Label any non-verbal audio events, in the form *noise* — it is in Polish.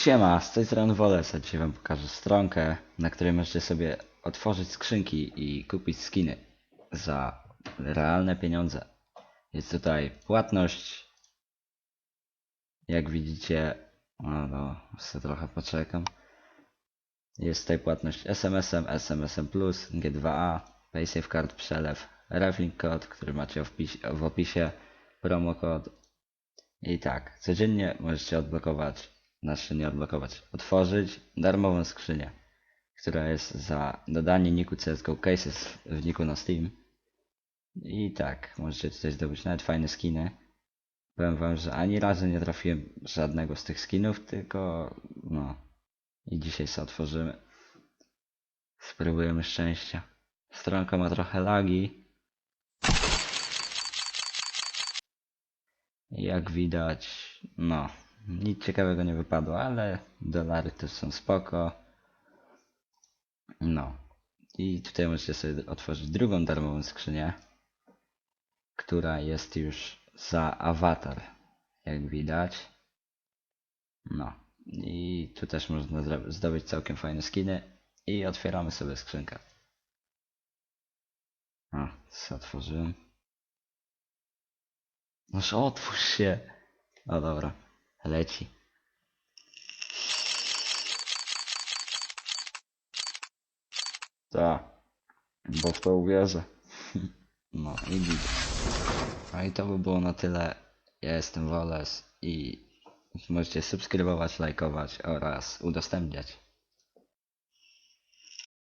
Siema, z tej strony Wolesa. Dzisiaj wam pokażę stronkę, na której możecie sobie otworzyć skrzynki i kupić skiny za realne pieniądze. Jest tutaj płatność. Jak widzicie, no, no sobie trochę poczekam. Jest tutaj płatność SMS-em, SMS-em Plus, G2A, PaySafeCard, przelew, reflink kod, który macie w, w opisie, promo. I tak, codziennie możecie odblokować, znaczy nie odblokować, otworzyć darmową skrzynię, która jest za dodanie niku CSGO Cases w niku na Steam. I tak, możecie tutaj zdobyć nawet fajne skiny. Powiem wam, że ani razu nie trafiłem żadnego z tych skinów, tylko no. I dzisiaj sobie otworzymy. Spróbujemy szczęścia. Stronka ma trochę lagi. Jak widać, no, nic ciekawego nie wypadło, ale dolary też są spoko. No. I tutaj możecie sobie otworzyć drugą darmową skrzynię, która jest już za awatar, jak widać. No. I tu też można zdobyć całkiem fajne skiny. I otwieramy sobie skrzynkę. A, co otworzyłem? Noż otwórz się. O dobra, leci. Tak, bo w to uwierzę. *laughs* No i widzę. A i to by było na tyle. Ja jestem Woles i możecie subskrybować, lajkować oraz udostępniać.